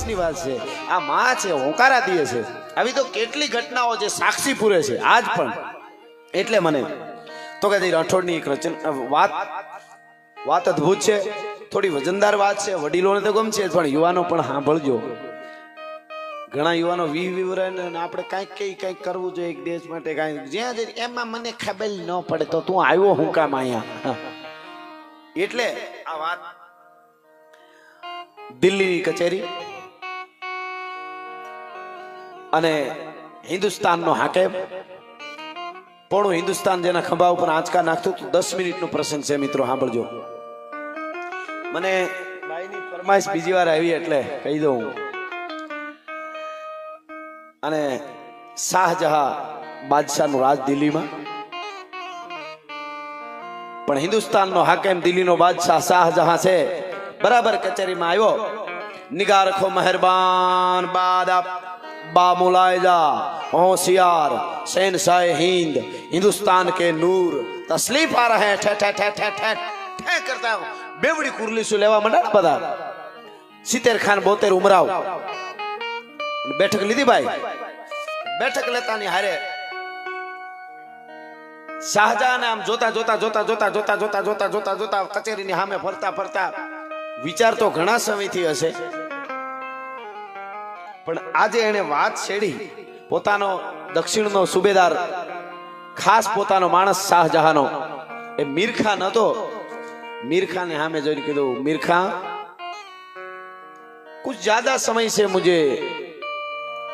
દિવસની વાત છે. આ માં છે, હોંકારા દે છે. આવી તો કેટલી ઘટનાઓ છે સાક્ષી પૂરે છે, આજ પણ. એટલે મને તો કે રાઠોડની એક રચના વાત વાત અદ્ભુત છે. થોડી વજનદાર વાત છે, વડીલોને તો ગમશે પણ યુવાનો પણ સાંભળજો. ઘણા યુવાનો વી વિવરે આપણે કાંઈક કઈ કંઈક કરવું જોઈએ એક દેશ માટે કાંઈક. જ્યાં જઈ એમાં મને ખબર ન પડે તો તું આવ્યો હું કામ અહીંયા એટલે આ વાત દિલ્હીની કચેરી અને હિન્દુસ્તાનનો હાકેમ પોણું હિન્દુસ્તાન જેના ખંભા ઉપર આંચકા નાખતું હતું. દસ મિનિટનો પ્રસંગ છે મિત્રો, સાંભળજો. મને ફરમાઈશ બીજી વાર આવી એટલે કહી દઉં. અને શાહજહાં બાદશાહનું રાજ દિલ્હીમાં. પણ હિન્દુસ્તાનનો હાકેમ દિલ્હીનો બાદશાહ શાહજહાં છે. બરાબર કચેરીમાં આવ્યો. નિગાહ રખો મહેરબાન બાદા बा मुलायजा होशियार शहनशाह हिंद हिंदुस्तान के नूर तसलीफ आ रहे हैं ठे ठे ठे ठे ठे ठे करता हूं બેવડી કુરલી શું લેવા માંડ્યા ને બધા સિત્તેર ખાન બોતેર ઉમરાવ અને બેઠક લીધી ભાઈ બેઠક લેતાની હારે શાહજહાને આમ જોતા જોતા જોતા જોતા જોતા જોતા જોતા જોતા જોતા કચેરીની સામે ફરતા ફરતા વિચાર તો ઘણા સમયથી હશે પણ આજે એને વાત છેડી. પોતાનો દક્ષિણનો સુબેદાર, ખાસ પોતાનો માણસ શાહજહાનો. એ મીરખા નતો. મીરખાને સામે જોઈને કીધું, મીરખા, કુછ જ્યાદા સમય છે મુજે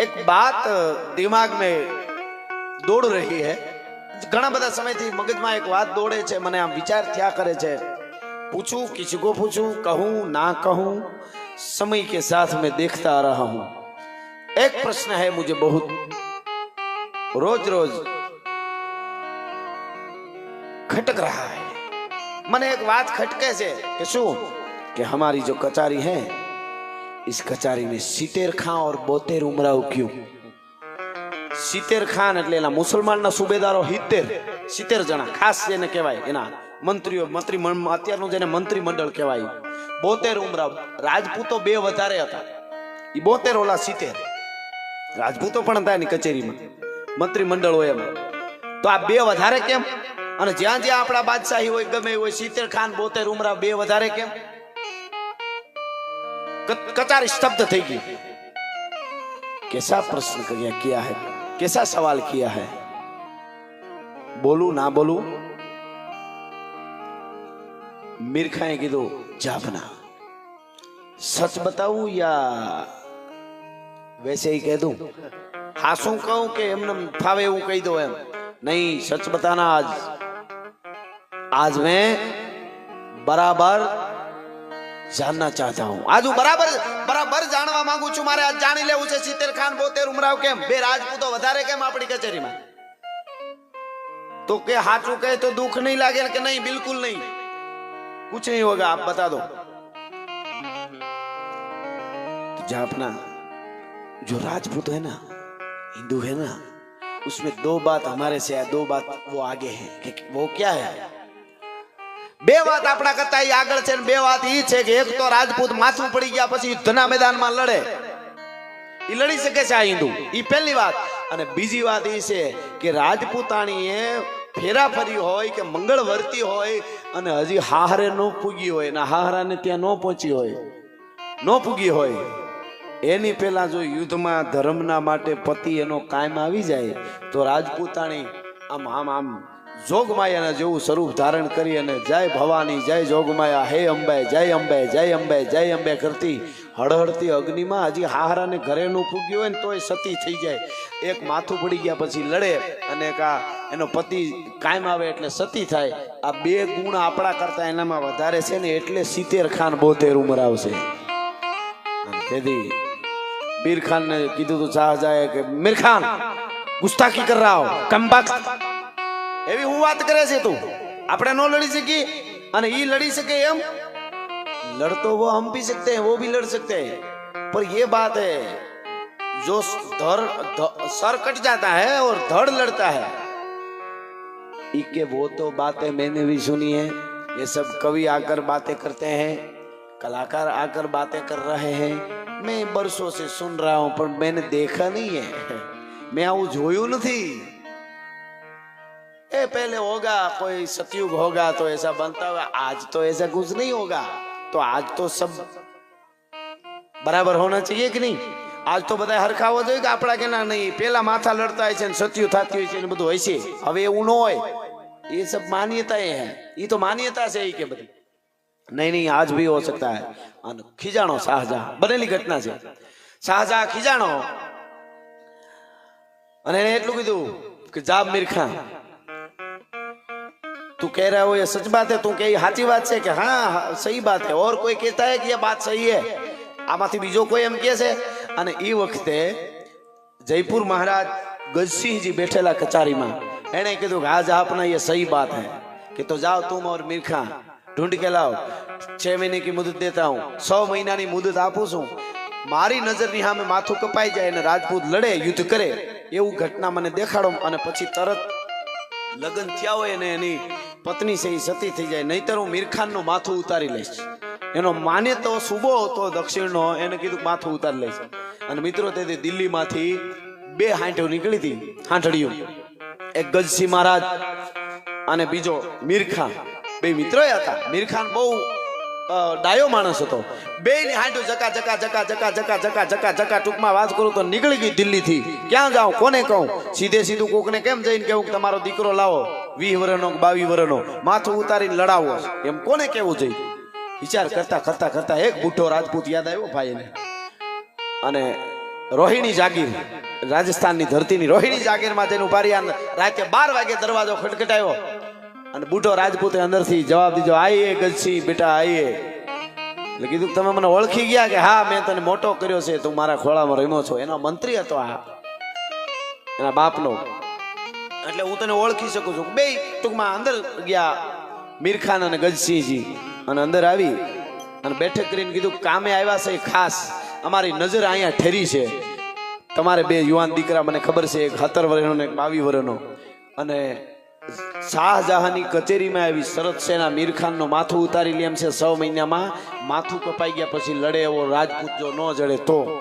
એક બાત દિમાગ મેં દોડ રહી હૈ. ઘણા બધા સમયથી મગજમાં એક વાત દોડે છે, મને આમ વિચાર થયા કરે છે. પૂછું, કિસકો પૂછું, કહું, ના કહું, સમય કે સાથ મેં દેખતા રહા હું. एक प्रश्न है मुझे बहुत रोज रोज खटक रहा है મને એક વાત ખટકે છે કે શું કે हमारी जो कचारी है इस कचारी में सितेर खां और बोतेर उमराव क्यों સિત્તેર ખાન એટલે એના મુસલમાનના સુબેદારો સિત્તેર સિત્તેર જણા ખાસ જેને કહેવાય એના મંત્રીઓ મંત્રી મંડ- અત્યારનું જેને મંત્રી મંડળ કહેવાય બોતેર ઉમરાવ રાજપૂતો બે વધારે હતા એ બોતેર ઓલા સિત્તેર રાજપૂતો પણ હતા એની કચેરીમાં મંત્રીમંડળ હોય એમાં તો આ બે વધારે કેમ અને જ્યાં જ્યાં આપણા બાદશાહી હોય ગમે હોય સિત્તેર ખાન બોતેર ઉમરા બે વધારે કેમ કચારી સ્તબ્ધ થઈ ગઈ કેસા પ્રશ્ન કર્યા કિયા હે કેસા સવાલ કિયા હે બોલું ના બોલું મીરખાએ કીધું જાભના સચ બતાવું યા વૈસે ही कह दूं હા શું કહું કે એમને ફાવે એવું કહી દો એમ નહીં સચ બતાના આજ आज मैं बराबर जानना चाहता हूं आज હું બરાબર બરાબર જાણવા માંગુ છું મારે આજ જાણી લેવું છે સિત્તેર ખાન બોતેર ઉમરાવ કેમ બે રાજપૂતો વધારે કેમ આપણી કચેરીમાં તો કે હાચું કહે તો દુઃખ નહીં લાગે કે નહીં બિલકુલ નહીં कुछ नहीं होगा आप बता दो तो जहां अपना जो राजपूत है ना हिंदू है ना उसमें दो बात हमारे से है दो बात वो आगे है कि वो क्या है બે વાત આપણા કરતા ઈ આગળ છે ને બે વાત ઈ છે કે એક તો રાજપૂત માથું પડી ગયા પછી યુદ્ધના મેદાનમાં લડે ઈ લડી શકે છે આ હિન્દુ ઈ પહેલી વાત અને બીજી વાત ઈ છે કે રાજપૂતાણીએ ફેરા ફરી હોય કે મંગળ વર્તી હોય અને હજી હાહરે ન પૂગી હોય ને હાહરાને ત્યાં ન પહોંચી હોય ન પૂગી હોય એની પહેલા જો યુદ્ધમાં ધર્મના માટે પતિ એનો કાયમ આવી જાય, તો રાજપૂતાણી આમ આમ આમ જોગમાયાના જેવું સ્વરૂપ ધારણ કરી અને જય ભવાની, જય જોગમાયા, હે અંબે, જય અંબે જય અંબે જય અંબે કરતી હળહળતી અગ્નિમાં હજી હાહરાને ઘરે નું પૂગ્યું હોય ને તોય સતી થઈ જાય. એક માથું પડી ગયા પછી લડે અને આ એનો પતિ કાયમ આવે એટલે સતી થાય. આ બે ગુણ આપણા કરતા એનામાં વધારે છે ને એટલે સિત્તેર ખાન બોતેર ઉંમર આવશે. તેથી મીર ખાન ને કીધું તો શાહજહાએ કે મીર ખાન ગુસ્તાખી કર રહા હો કંબાક એવી હું વાત કરે છે તું આપણે ન લડી શકી અને ઈ લડી શકે એમ लड़ तो वो हम भी सकते हैं वो भी लड़ सकते हैं पर ये बात है जो धर ध- सर कट जाता है और धड़ लड़ता है इके वो तो बातें मैंने भी सुनी है ये सब कवि आकर बातें करते हैं कलाकार आकर बातें कर रहे हैं मैं बरसों से सुन रहा हूँ, पर मैंने देखा नहीं है। मैं आऊ जो नहीं। ए, पहले होगा, कोई सतयुग होगा तो ऐसा बनता होगा, आज तो ऐसा कुछ नहीं होगा। तो आज तो सब बराबर होना चाहिए कि नहीं? आज तो बताए हर खाव जाएगा अपना के नहीं। पहला माथा लड़ता है सतयु था बधु ऐसे सब मान्यताएँ हैं। ये तो मान्यता से ही के बदले। नहीं नहीं आज भी हो सकता है અને ખીજાણો શાહજહાં બનેલી ઘટના છે શાહજહાં ખીજાણો અને એને એટલું કીધું કે જાબ મીર ખાન तू कह रहा हो ये सच बात है तू कह સાચી વાત છે કે હા હા, સહી બાત है और कोई कहता है कि ये बात सही है આમાંથી બીજો કોઈ એમ કહે છે અને એ વખતે જયપુર મહારાજ ગજસિંહજી બેઠેલા કચારીમાં એણે કીધું કે આજ આપના ये सही बात है कि तो जाओ तुम और मीर ઢૂંઢ કે લાવ છ મહિને કી મુદત દેતા હું સો મહિનાની મુદત આપું છું. મારી નજરની સામે માથું કપાઈ જાય અને રાજપૂત લડે, યુદ્ધ કરે. એવું ઘટના મને દેખાડો અને પછી તરત લગ્ન થયા હોય અને એની પત્ની સહી સતી થઈ જાય. નહીતર હું મીરખાનનું માથું ઉતારી લઈશ. એનો માને તો સુબો હતો, દક્ષિણનો, એને કીધું માથું ઉતારી લઈશ. અને મિત્રો, તે દિલ્હીમાંથી બે હાંઠો નીકળી હતી હાંઠળીઓ એક ગજસિંહ મહારાજ અને બીજો મીરખા બે મિત્ર હતા. મીરખાન બહુ ડાયો માણસ હતો. બે ની હાંઠું જકા જકા જકા જકા જકા જકા જકા જકા, ટૂંકમાં વાત કરું તો નીકળી ગઈ દિલ્હીથી. ક્યાં જાઉં, કોને કહું? સીધે સીધું કોકને કેમ જઈને કેવું તમારો દીકરો લાવો, વીસ વર્ષનો બાવીસ વર્ષનો માથું ઉતારીને લડાવો. એમ કોને કેવું જઈ? વિચાર કરતા કરતા કરતા એક બુઢો રાજપૂત યાદ આવ્યો ભાઈને અને રોહિણી જાગીર, રાજસ્થાનની ધરતીની રોહિણી જાગીરમાં જઈને ભારી રાતે બાર વાગે દરવાજો ખટખટાયો. અને બુઢો રાજપૂતે અંદરથી જવાબ દીધો, આઈએ ગજસિંહ બેટા, આઈએ. એટલે કીધું, તમે મને ઓળખી ગયા કે હા, મેં તને મોટો કર્યો છે, તું મારા ખોળામાં રમ્યો છો. એનો મંત્રી હતો આ, એના બાપનો. એટલે હું તને ઓળખી શકું છું. બે ટૂંકમાં અંદર ગયા મીરખાન અને ગજસિંહજી. અને અંદર આવી અને બેઠક કરીને કીધું, કામે આવ્યા છે ખાસ. અમારી નજર અહીંયા ઠેરી છે. તમારે બે યુવાન દીકરા, મને ખબર છે, એક સત્તર વર્ષનો ને એક બાવીસ વર્ષનો અને શાહજહાંની કચેરીમાં આવી શરત સેના મીરખાનનું માથું ઉતારી લે એમ છે સો મહિનામાં. માથું કપાઈ ગયા પછી લડે એવો રાજપૂત જો ન જડે તો.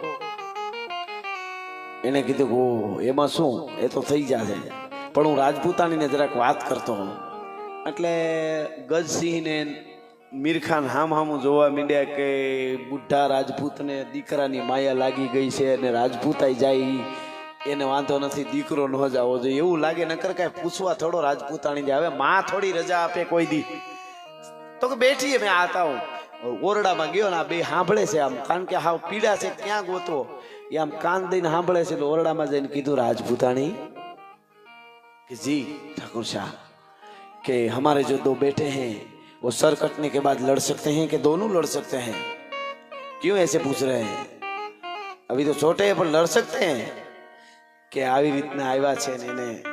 એને કીધું ઓ એમાં શું? એ તો થઈ જશે. પણ હું રાજપૂતાણીને જરાક વાત કરતો હોઉં. એટલે ગજસિંહને મીરખાન હામ હામું જોવા માંડ્યા કે, બુઢા રાજપૂતને દીકરાની માયા લાગી ગઈ છે અને રાજપૂતાઈ જાય એને વાંધો નથી દીકરો ન જાવો જોઈએ એવું લાગે નકર કાંઈ પૂછવા થોડો રાજપૂતાણી જાય હવે માં થોડી રજા આપે કોઈ દી તો કે બેઠીએ મેં આતા હું ઓરડામાં ગયો ને આ બે સાંભળે છે આમ કારણ કે હાવ પીડા છે ક્યાં ગોતવો એ આમ કાન દઈને સાંભળે છે એટલે ઓરડામાં જઈને કીધું રાજપૂતાણી कि जी ठाकुर शाह कि हमारे जो दो बेटे हैं वो सर कटने के बाद लड़ सकते हैं कि दोनों लड़ सकते हैं क्यों ऐसे पूछ रहे हैं अभी तो छोटे हैं પણ લડ सकते हैं કે આવી રીતના આવ્યા છે ને એને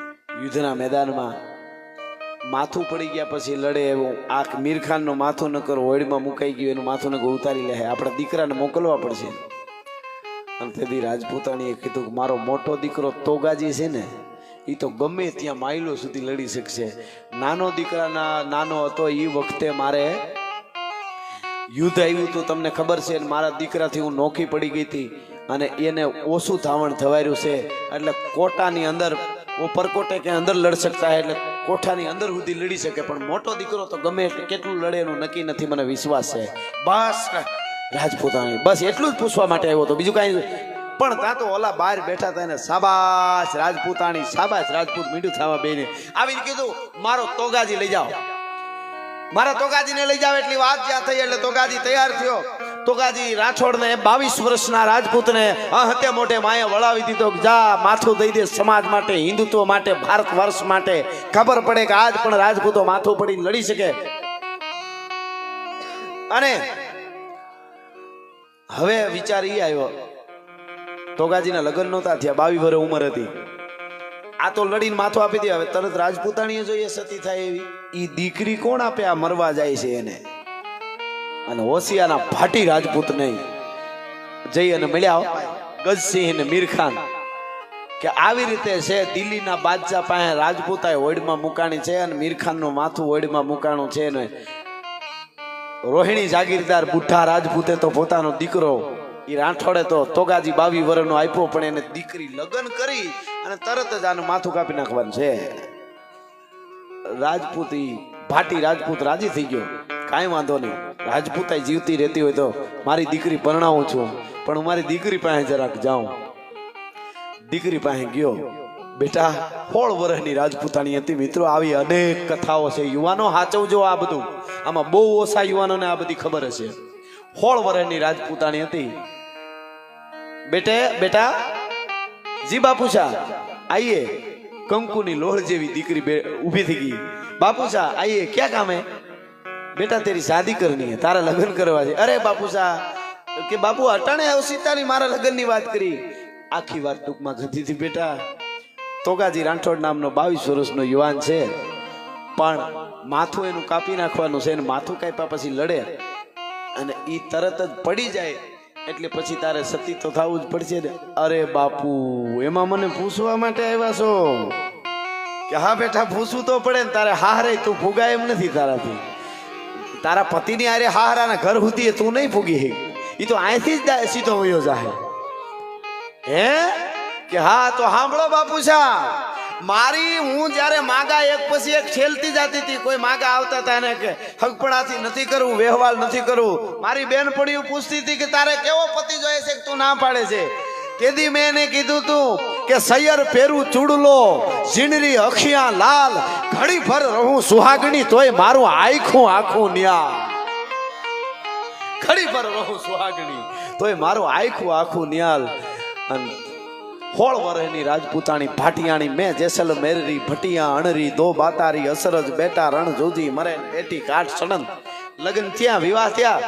યુદ્ધના મેદાનમાં માથું પડી ગયા પછી લડે એવું. આ મીરખાનનું માથું ન કરો હોળીમાં મુકાઈ ગયું, એનું માથું નકર ઉતારી લે. આપણા દીકરાને મોકલવા પડશે. અને તેથી રાજપૂતાણીએ કીધું કે મારો મોટો દીકરો તોગાજી છે ને એ તો ગમે ત્યાં માઇલો સુધી લડી શકશે. નાનો દીકરાના નાનો હતો એ વખતે મારે યુદ્ધ આવ્યું હતું, તમને ખબર છે, મારા દીકરાથી હું નોખી પડી ગઈ હતી. અને એને ઓછું ધાવણ થવાયું છે. એટલે કોટાની અંદર પરકોટે કે અંદર લડ શકતા એટલે કોઠાની અંદર સુધી લડી શકે. પણ મોટો દીકરો તો ગમે એટલે કેટલું લડે એનું નક્કી નથી, મને વિશ્વાસ છે. બસ, રાજપૂતાણી, બસ એટલું જ પૂછવા માટે આવ્યો હતો. બીજું કાંઈ પણ ત્યાં તો ઓલા બહાર બેઠા હતા એને સાબાશ રાજપૂતાણી સાબાશ રાજપૂત મીઠું થવા બેને આવીને કીધું, મારો તોગાજી લઈ જાઓ. મારા તોગાજીને લઈ જાવ એટલી વાત જ્યાં થઈ, એટલે તોગાજી તૈયાર થયો. તોગાજી રાઠોડને બાવીસ વર્ષના રાજપૂતને અહતે મોટે માએ વળાવી દીધો જા, માથું દઈ દે સમાજ માટે, હિન્દુત્વ માટે, ભારત વર્ષ માટે. ખબર પડે કે આજ પણ રાજપૂતો માથું પડીને લડી શકે. અને હવે વિચાર ઈ આવ્યો. તોગાજીના લગ્ન નહોતા થયા બાવી વર્ષ ઉંમર હતી. આ તો લડીને માથું આપી દે હવે તરત રાજપૂતાણીએ જોઈએ સતી થાય એવી. ઈ દીકરી કોણ આપે? આ મરવા જાય છે એને. અને હોશિયાના ભાટી રાજપૂત નહીં. જઈ અને મળ્યા ગજસિંહ ને મીરખાન. કે આવી રીતે છે, દિલ્હીના બાદશાહ પાસે રાજપૂતાએ હોડમાં મુકાણી છે અને મીરખાનનું માથું હોડમાં મુકાણું છે ને રોહિણી જાગીરદાર બુઠ્ઠા રાજપૂતે તો પોતાનો દીકરો એ રાઠોડે તો તોગાજી બાવી વર્ષનો આપ્યો, પણ એને દીકરી લગ્ન કરી અને તરત જ આનું માથું કાપી નાખવાનું છે. રાજપૂત ભાટી રાજપૂત રાજી થઈ ગયો. કાંઈ વાંધો નહીં. રાજપૂતાઈ જીવતી રહેતી હોય તો મારી દીકરી પરણાવું છું. પણ હું મારી દીકરી પાસે જરાક જાઉં. દીકરી પાસે ગયો. બેટા, સોળ વર્ષની રાજપૂતાણી હતી. મિત્રો, આવી અનેક કથાઓ છે. યુવાનો હાચવજો આ બધું. આમાં બહુ ઓછા યુવાનોને આ બધી ખબર હશે. સોળ વર્ષની રાજપૂતાણી હતી. બેટે, બેટા, જી બાપુશા આઈએ. કંકુની લોહળ જેવી દીકરી ઊભી થઈ ગઈ. બાપુશા આઈએ, ક્યાં કામે? બેટા, તેરી શાદી કરની હે તારા લગ્ન કરવા છે. અરે બાપુશા કે બાપુ, અટાણે આવ સીતાની મારા લગ્નની વાત કરી. આખી વાત ટૂંકમાં કીધી હતી, બેટા. તોગાજી રાઠોડ નામનો બાવીસ વર્ષનો યુવાન છે. પણ માથું એનું કાપી નાખવાનું છે અને માથું કાપ્યા પછી લડે. અને એ તરત જ પડી જાય. એટલે પછી તારે સતી તો થવું જ પડશે ને. અરે, બાપુ, એમાં મને પૂછવા માટે આવ્યા છો? કે હા, બેટા, પૂછવું તો પડે ને, તારે હારે તું ફુગાય એમ નથી તારાથી. તારા પતિની આરે હારાના ઘર સુધી તું નહીં ફૂગી હે. એ તો અહીંથી જ સીધો વયો જાહે. હે? કે હા, તો સાંભળો બાપુશા મારી હું જ્યારે માગા એક પછી એક છેલતી જતી હતી, કોઈ માગા આવતા હતા એને કે, હગપણાથી નથી કરવું વ્યવહાર નથી કરવું મારી બેન પડ્યું પૂછતી હતી કે તારે કેવો પતિ જોઈએ છે તું ના પાડે છે? તેથી મેં એને કીધું તું કે સૈયર પેરું ચૂડલો, ઝીણરી અખિયા લાલ ઘડી ભર રહું સુહાગણી તોય મારું આખું આખું ન્યા. ઘડી ભર રહું સુહાગણી તોય મારું આખું આખું ન્યાલ. અને હોળ વરહની રાજપૂતાણી ભાટિયાણી મેં જેસલ મેરરી, ભટિયા, અણરી, દો બાતારી, અસરજ, બેટા, રણ, જોજી, મરે, બેટી કાઠ સડન લગ્ન થયા, વિવાહ થયા.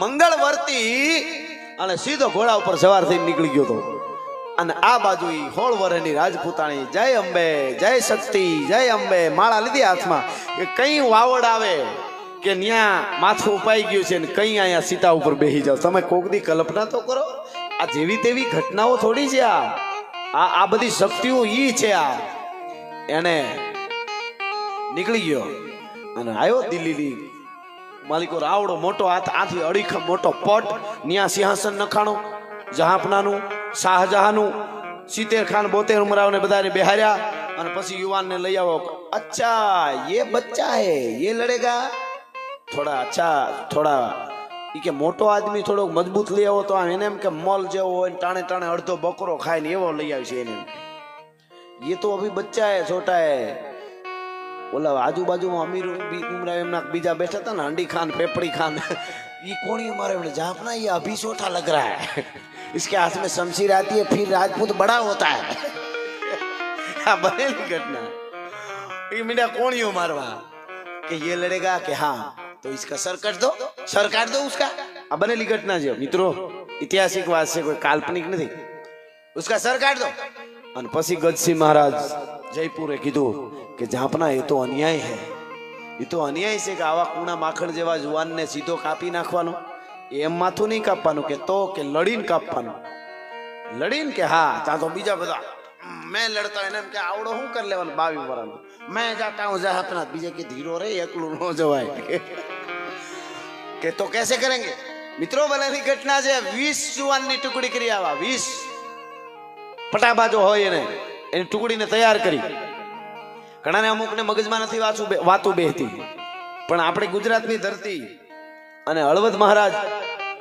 મંગળ વર્તી અને સીધો ઘોડા ઉપર સવાર થઈને નીકળી ગયો તો. અને આ બાજુ હોળ વર્ષની રાજપૂતાણી. જય અંબે, જય શક્તિ, જય અંબે, માળા લીધી હાથમાં. કે કઈ વાવડ આવે કે ન્યા માથું ઉપાઈ ગયું છે ને કઈ અહીંયા સીતા ઉપર બેસી જાવ તમે કોકની કલ્પના તો કરો, આ જેવી તેવી ઘટનાઓ થોડી છે આ. આ આ બધી શક્તિઓ ઈ છે આ. એને નીકળી ગયો અને આવ્યો દિલ્હીની માલિકો રાવડો મોટો હાથ આથી અડીખમ મોટો પટ, ન્યા સિંહાસન નખાણું, જહાપનાનું શાહજહાનું સિત્તેર ખાન બોતેર ઉમરાઓને બધાને બિહાર્યા અને પછી યુવાનને લઈ આવો. અચ્છા એ બચ્ચા હે એ લડેગા? થોડા, અચ્છા, થોડા. એ કે મોટો આદમી થોડોક મજબૂત લઈ આવો તો એને એમ કે મોલ જેવો હોય ટાણે ટાણે અડધો બકરો ખાય ને એવો લઈ આવશે એને. એ તો અભી બચ્ચા હે, છોટા હે. ઓલા આજુબાજુમાં અમીર ઉમરા એમના બીજા બેઠા હતા ને, હંડી ખાન, ફેફડી ખાન. ये कौन है हमारे बोले जापना ये अभी छोटा लग रहा है इसके हाथ में शमशीर आती है फिर राजपूत बड़ा होता है આ બનેલી ઘટના એ મીડા કોણીઓ મારવા કે ये लड़ेगा કે હા તો इसका सर काट दो सर काट दो उसका આ બનેલી ઘટના છે મિત્રો ઐતિહાસિક વાત છે કોઈ કાલ્પનિક નથી उसका सर काट दो અને પછી ગજસિંહ મહારાજ જયપુરે કીધું કે જાપના એ તો અન્યાય હે એ તો અન્યાય છે કે આવા કુણા માખણ જેવા જુવાનને સીધો કાપી નાખવાનો? એમ માથું નહીં કાપવાનું કે તો કે લડીને કાપવાનું? લડીને કે હા ત્યાં તો બીજા બધા મેં લડતા એને એમ કે આવડો શું કરી લેવાનું બાવી વર્ષનો મેં જાતા હું જા આપના બીજે કે ધીરો રે, એકલું ન જવાય. કે તો કેસે કરેંગે? મિત્રો બનેલી ઘટના છે, વીસ જુવાનની ટુકડી કરી આવા, વીસ. પટાબાજો હોય એને, એની ટુકડીને તૈયાર કરી. ઘણાને અમુકને મગજમાં નથી વાંચું વાતું બેહતી. પણ આપણે ગુજરાતની ધરતી અને હળવદ મહારાજ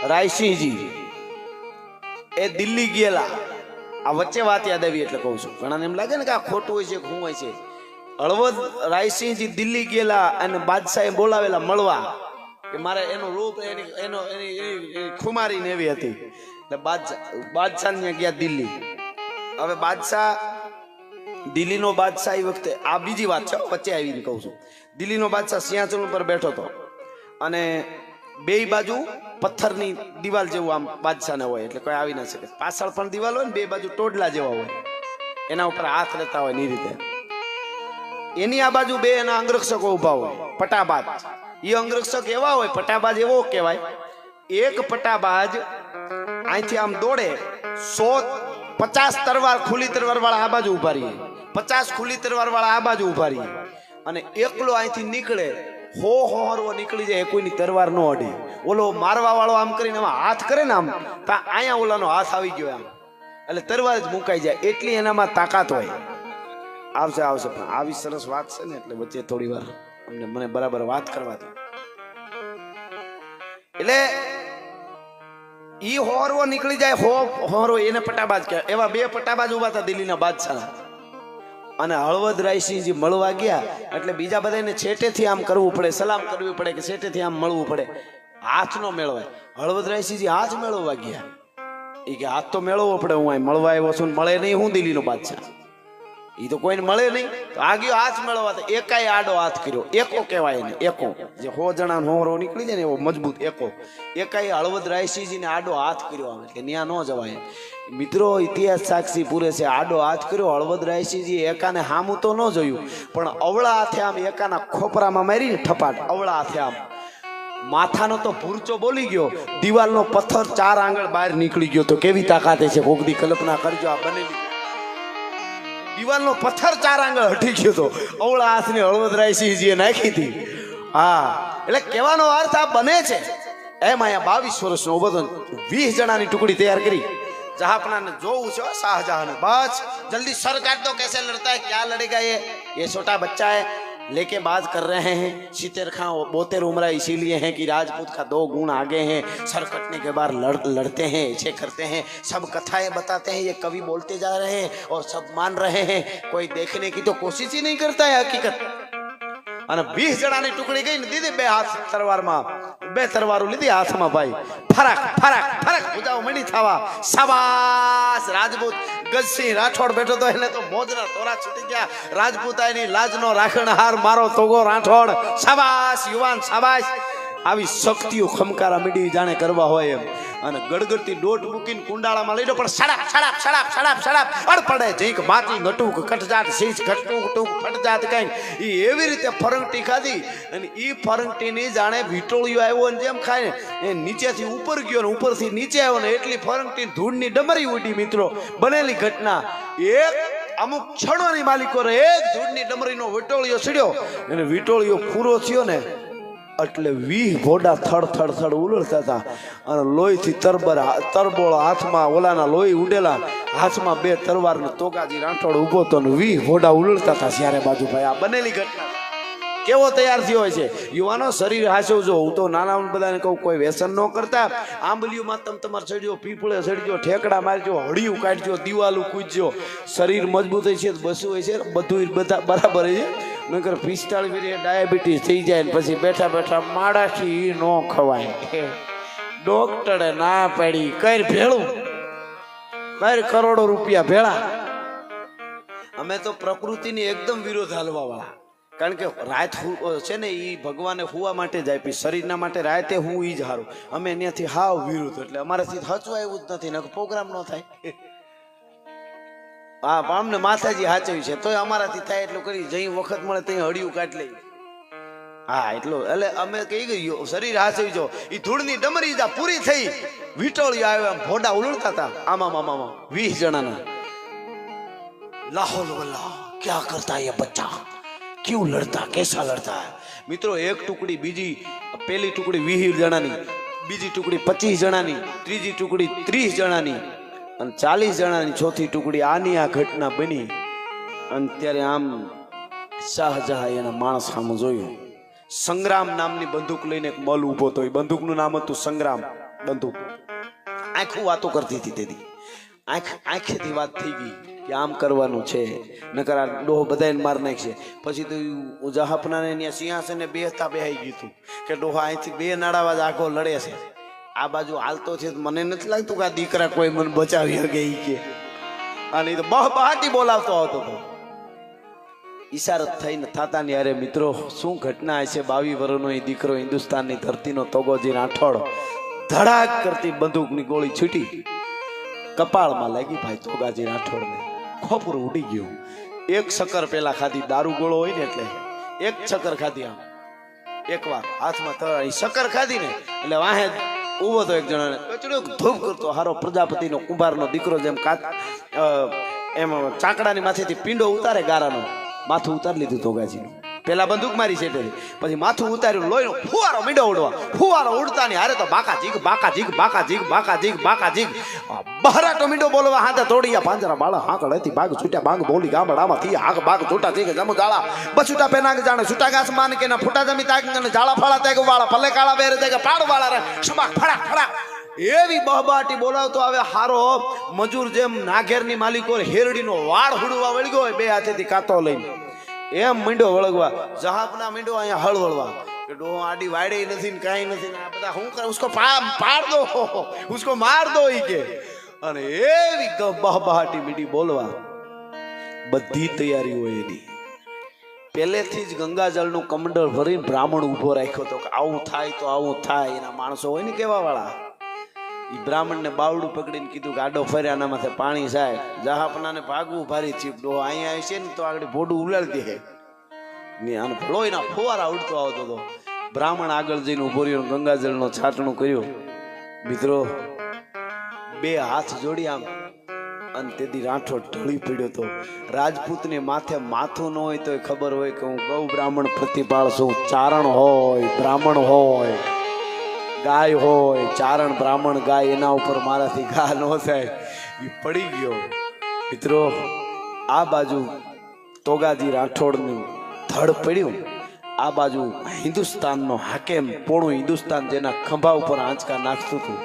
રાયસિંહજી એ દિલ્હી ગયેલા. આ વચ્ચે વાત યાદ આવી એટલે કહું છું. ઘણાને એમ લાગે ને કે આ ખોટું હોય છે શું હોય છે. હળવદ રાયસિંહજી દિલ્હી ગયેલા અને બાદશાહે બોલાવેલા મળવા. કે મારે એનું રૂપ, એની એનો એની ખુમારી ને એવી હતી. એટલે બાદશાહ બાદશાહ ગયા દિલ્હી. હવે બાદશાહ દિલ્હીનો બાદશાહ એ વખતે, આ બીજી વાત છે, વચ્ચે આવીને કહું છું. દિલ્હીનો બાદશાહ સિંહાસન ઉપર બેઠો હતો અને બેય બાજુ પથ્થરની દિવાલ જેવું આમ બાદશાહને હોય, એટલે કોઈ આવી ના શકે. પાછળ પણ દિવાલ હોય ને, બે બાજુ ટોડલા જેવા હોય. એના ઉપર હાથ લેતા હોય એ રીતે. એની આ બાજુ બે એના અંગરક્ષકો ઊભા હોય, પટાબાજ. એ અંગરક્ષક એવા હોય, પટાબાજ એવો કહેવાય, એક પટાબાજ અહીંથી આમ દોડે, સો પચાસ તરવાર ખુલ્લી તરવાર વાળા આ બાજુ ઊભા રહીએ પચાસ ખુલ્લી તરવાર વાળા આ બાજુ ઊભા રહીએ અને એકલો અહીંથી નીકળે, હો હોરવો નીકળી જાય કોઈની તરવાર ન અડે. ઓલો મારવા વાળો આમ કરીને આમાં હાથ કરે ને આમ, તા અહીંયા ઓલાનો હાથ આવી ગયો આમ. એટલે તરવાર જ મુકાઈ જાય, એટલી એનામાં તાકાત હોય. આવશે આવશે, પણ આવી સરસ વાત છે ને, એટલે વચ્ચે થોડી વાર અમને, મને બરાબર વાત કરવા દો. એટલે ઈ હોરવો નીકળી જાય, હો હોરવો, એને પટાબાજ કહેવાય. એવા બે પટાબાજ ઊભા હતા દિલ્હીના બાદશાહ અને હળવદ રાયસિંહજી મળવા ગયા, એટલે બીજા બધાને છેટેથી આમ કરવું પડે, સલામ કરવી પડે કે છેટેથી આમ મળવું પડે. હાથ નો મેળવાય. હળવદ રાયસિંહજી હાથ મેળવવા ગયા. એ કે હાથ તો મેળવવો પડે, હું અહીં મળવા આવ્યો છું મળે નહીં, હું દિલ્હીનો બાદશાહ. એ તો કોઈને મળે નહીં. તો આગિયો હાથ મેળવવા એકાય આડો હાથ કર્યો. એકો કહેવાય એને, એકો. જે હો જણા હોરો નીકળી જાય ને એવો મજબૂત એકો. એકાય હળવદ રાયસિંહજીને આડો હાથ કર્યો આવે કે ત્યાં ન જવાય. મિત્રો, ઇતિહાસ સાક્ષી પૂરે છે. આડો હાથ કર્યો, હળવદ રાયસિંહજી એકાને હામું તો ન જોયું, પણ અવળા હાથે આમ એકાના ખોપરામાં મારીને ઠપાટ, અવળા હાથે આમ. માથાનો તો ભૂરચો બોલી ગયો. દિવાલનો પથ્થર ચાર આંગળ બહાર નીકળી ગયો. તો કેવી તાકાતે છે? કોકદી કલ્પના કરજો. આ બનેલી દિવાલનો પથ્થર ચાર આંગળ હટી ગયો હતો અવળા હાથની હળવદરાયસિંહજીએ નાખી હતી. હા, એટલે કહેવાનો અર્થ આ બને છે. એમ અહીંયા બાવીસ વર્ષનો ઊભો વીસ જણાની ટુકડી તૈયાર કરી. જહાપનાને જોવું છે શાહજહાને. બસ, જલ્દી સરકાર તો કેસે લડતા હે ક્યાં લડેગા એ છોટા બચ્ચા હે लेके बात कर रहे हैं सीतेर खां बोतेर उमरा इसीलिए हैं कि राजपूत का दो गुण आगे हैं सर कटने के बाद लड़ लड़ते हैं ऐसे करते हैं सब कथाएं बताते हैं ये कवि बोलते जा रहे हैं और सब मान रहे हैं कोई देखने की तो कोशिश ही नहीं करता है हकीकत અને વીસ જણાની ટુકડી ગઈ ને દીધી બે હાથ તરવારમાં બે તરવારો લીધી હાથમાં ભાઈ. ફરક ફરક ફરક. ઉજાવ મણી થવા. સાબાસ રાજપૂત. ગજસિંહ રાઠોડ બેઠો તો એને તો મોજના તોરા છૂટી ગયા. રાજપૂતાની લાજનો રાખણહાર મારો તોગો રાઠોડ. સાબાસ યુવાન સાબાસ આવી શક્તિઓ ખમકારા મીડી જાણે કરવા હોય એમ. અને ગડગડતી દોટ મૂકીને કુંડાળામાં લઈ લો પણ સડાપ સડાપ સડાપ સડાપ સડાપ અડપડે જીંક માટી ઘટુક કટજાટ શીશ ઘટુક, ટૂંક, ફટજાટ કઈ એ એવી રીતે ફરંગટી ખાધી અને એ ફરંગટીની જાણે વીટોળિયો આવ્યો ને જેમ ખાય ને એ નીચેથી ઉપર ગયો ને ઉપરથી નીચે આવ્યો ને એટલી ફરંગટી ધૂળની ડમરી ઉડી મિત્રો. બનેલી ઘટના. એક અમુક ક્ષણોની માલિકો એક ધૂળની ડમરીનો વિટોળિયો છડ્યો અને વિટોળિયો પૂરો થયો ને એટલે વીહ ઘોડા થડ થડ થડ ઉલળતા હતા. અને લોહીથી તરબર તરબોળ હાથમાં, ઓલાના લોહી ઉડેલા હાથમાં બે તરવારનો તોકાજી રાંઠોડ ઊભો તો ને વીહ ઘોડા ઉલળતા હતા જ્યારે બાજુ ભાઈ આ બનેલી ઘટના. કેવો તૈયાર થયો હોય છે? યુવાનો, શરીર હાચવજો. હું તો નાના બધાને કહું, કોઈ વ્યસન ન કરતા. આંબલીઓમાં તમે તમારે ચડજો પીપળે ચડજો ઠેકડા મારજો, હળિયું કાઢજો, દિવાલું કૂદજો. શરીર મજબૂત હોય છે, બસું હોય છે બધું બધા બરાબર છે. નકર પિસ્તાળીસ મિનિટ ડાયાબિટીસ થઈ જાય પછી બેઠા બેઠા માળાથી ન ખવાય. ડોક્ટરે ના પાડી. કઈ ભેળું? કર કરોડો રૂપિયા ભેળા. અમે તો પ્રકૃતિની એકદમ વિરોધ હાલવા વાળા કારણ કે રાત છે ને એ ભગવાને હુવા માટે જ આપી. શરીરના માટે રાતે હું ઈ જ હારું. અમે ત્યાંથી હાવ વિરુદ્ધ એટલે અમારાથી હચવા એવું જ નથી પ્રોગ્રામ ન થાય. હા પામને માથાજી હાચવ્યું છે, તોય અમારાથી થાય એટલું કરી જઈ વખત મળે ત્યાં હળિયું કાઢ લઈ હા, એટલું, એટલે અમે કહી ગયું શરીર હાચવી જો. એ ધૂળની ડમરી જા, પૂરી થઈ. વિટોળિયો આવ્યો આમ ફોડા ઉલડતા હતા. આમાં મામામાં વીસ જણાના. લાહોલ વલ્લા ક્યાં કરતા એ બચ્ચા? ક્યું લડતા, કેસા લડતા? મિત્રો, એક ટુકડી બીજી, પેલી ટુકડી વીસ જણાની, બીજી ટુકડી પચીસ જણાની, ત્રીજી ટુકડી ત્રીસ જણાની. અને ચાલીસ જણાની ચોથી ટુકડી આની આ ઘટના બની અને ત્યારે આમ શાહજહાં એના માણસ સામે જોયું. સંગ્રામ નામની બંદૂક લઈને એક મલ ઊભો હતો એ બંદૂકનું નામ હતું સંગ્રામ બંદૂક. આંખું વાતો કરતી હતી તેથી આંખ આંખેથી વાત થઈ ગઈ કે આમ કરવાનું છે, નકર આ ડોહ બધાને માર નાખશે. પછી તો જહાપનાને ત્યાં સિંહાસને બેસતા બેહાઈ ગયું હતું કે ડોહા અહીંથી બે નાડાવા જ આખો લડે છે. આ બાજુ હાલતો છે મને નથી લાગતું કે આ દીકરા કોઈ મને બચાવી શકે એ કે. અને તો બહ બહાટી બોલાવતો હતો હતો. ઈશારત થઈને થતા ની અરે મિત્રો, શું ઘટના હશે? બાવી વર્ષનો એ દીકરો હિન્દુસ્તાનની ધરતીનો તોગોજી રાઠોડ ધડાક કરતી બંદૂકની ગોળી છૂટી. કપાળમાં લાગી ભાઈ તોગાજી રાઠોડને ખોપરું ઉડી ગયું. એક શક્કર પેલા ખાધી દારૂ ગોળો હોય ને એટલે. એક શક્કર ખાધી આમ. એકવાર હાથમાં તળાવી શક્કર ખાધી ને એટલે વાહે ઊભો તો એક જણાને કચડ્યો ધૂપ કરતો હારો પ્રજાપતિનો કુંભારનો દીકરો જેમ કાચ એમ ચાકડાની માથેથી પીંડો ઉતારે ગારાનો, માથું ઉતારી લીધું તોગાજીનું પેલા બંદૂક મારી છે પછી માથું ઉતાર્યું, લોહીનો ફુવારો મીડો ઉડવા. ફુવારો ઉડતા ની હારે તો બાકા જીગ બાકા જીગ બાકા જીગ બાકા જીગ બાકા જીગ. બહરાટો મીંડો બોલવા હાથે તોડિયા પાંજરા બાળા હાકળ હતી બાગ છૂટ્યા, બાગ બોલી ગામડામાં થી હાક બાગ છૂટા જીગ જમુ જાળા બસુટા પેના જાણે છૂટા ઘાસ માન કે ના ફૂટા જમી તાક ને જાળા ફાળા તેગ વાળા, ભલે કાળા બેરે તેગ પાડ વાળા રે, શબાક ફળા ફડાક એવી બહબાટી બોલાવતો આવે હારો, મજૂર જેમ નાઘેરની માલિકો હેરડીનો વાળ હુડવા વળગ્યો હોય બે હાથેથી કાતો લઈને. એમ મીંડો વળગવા. જહાબના મીંડો અહીંયા હળ વળવા. કે ડો આડી વાડે નથી ને કાંઈ નથી આ બધા હું કરે? ઉસકો પાડ દો. ઉસકો માર દો ઈ કે. અને એવી બહબહાટી મીડી બોલવા. બધી તૈયારી હોય એની. પહેલેથી જ ગંગાજળનું કમંડળ ભરીને બ્રાહ્મણ ઊભો રાખ્યો હતો કે આવું થાય તો આવું થાય, એના માણસો હોય ને કેવા વાળા બ્રાહ્મણને બાવડું પકડીને કીધું કે આડો ફર્યા આના માથે પાણી જાય. જહાપનાને ભાગવું ભારી ચીપડો અહીંયા છે ને તો આગળ ભોડું ઉલાડી દે ને આને લોહીના ફુવારા ઉડતો આવતો હતો બ્રાહ્મણ આગળ જઈને ઊભો રહ્યો ને ગંગાજળનો છાટણું કર્યું. મિત્રો, બે હાથ જોડી આમ, અને તેથી રાઠો ઢળી પડ્યો તો. રાજપૂતને માથે માથું ન હોય તો ખબર હોય કે હું ગૌ બ્રાહ્મણ પ્રતિપાળ છું. ચારણ હોય, બ્રાહ્મણ હોય. ગાય હોય, ચારણ બ્રાહ્મણ ગાય, એના ઉપર મારાથી ઘા ન થાય. એ પડી ગયો. મિત્રો, આ બાજુ તોગાજી રાઠોડનું ધડ પડ્યું. આ બાજુ હિન્દુસ્તાનનો હાકેમ પોણું હિન્દુસ્તાન જેના ખંભા ઉપર આંચકા નાખતું હતું.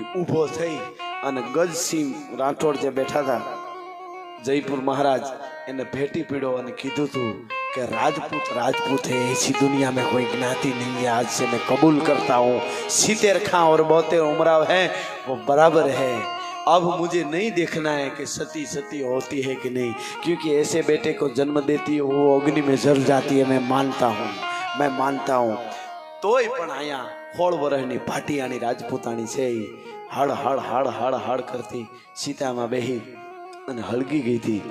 એ ઊભો થઈ અને ગજસિંહ રાઠોડ જે બેઠા હતા, જયપુર મહારાજ, એને ભેટી પીડો અને કીધું તું कि राजपूत राजपूत है ऐसी दुनिया में कोई ज्ञाति नहीं है आज से मैं कबूल करता हूँ सीतेर खां और बहुते उमराव है वो बराबर है अब मुझे नहीं देखना है कि सती सती होती है कि नहीं क्योंकि ऐसे बेटे को जन्म देती है वो अग्नि में जल जाती है मैं मानता हूँ मैं मानता हूँ તોય પણ અહીંયા હોળ વરહની ભાટિયાની રાજપૂતાણી છે ઈ હળ હળ હળ હળ હળ કરતી સીતામાં બેહી અને હળગી ગઈ હતી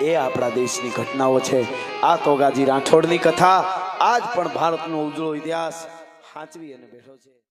એ આપણા દેશની ઘટનાઓ છે. આ તોગાજી રાઠોડની કથા આજ પણ ભારતનો ઉજળો ઇતિહાસ સાચવી અને બેઠો છે.